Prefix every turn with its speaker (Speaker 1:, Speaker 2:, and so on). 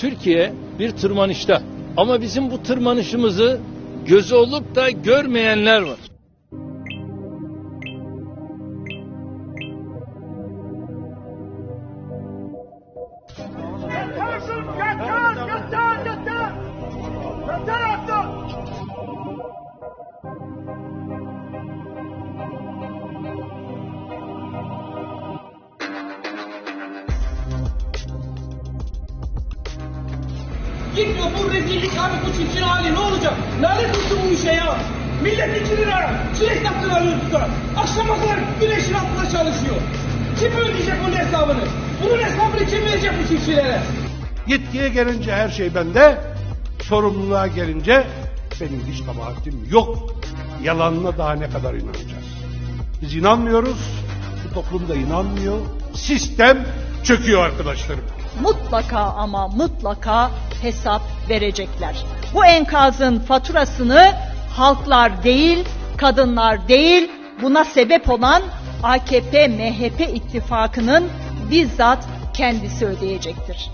Speaker 1: Türkiye bir tırmanışta. Ama bizim bu tırmanışımızı gözü olup da görmeyenler var.
Speaker 2: Yeter! Artık!
Speaker 3: Gitmiyor bu rezillik abi bu çiftçinin hali ne olacak? Lanet olsun bu işe ya. Millet 2 lira çilek satın alıyor tutar. Akşama kadar güneşin altında çalışıyor. Kim ödeyecek bunun hesabını? Bunun hesabını kim verecek bu çiftçilere?
Speaker 4: Yetkiye gelince her şey bende, sorumluluğa gelince benim hiç kabahatim yok. Yalanına daha ne kadar inanacağız? Biz inanmıyoruz, bu toplum da inanmıyor. Sistem çöküyor arkadaşlarım.
Speaker 5: Mutlaka ama mutlaka hesap verecekler. Bu enkazın faturasını halklar değil, kadınlar değil, buna sebep olan AKP MHP ittifakının bizzat kendisi ödeyecektir.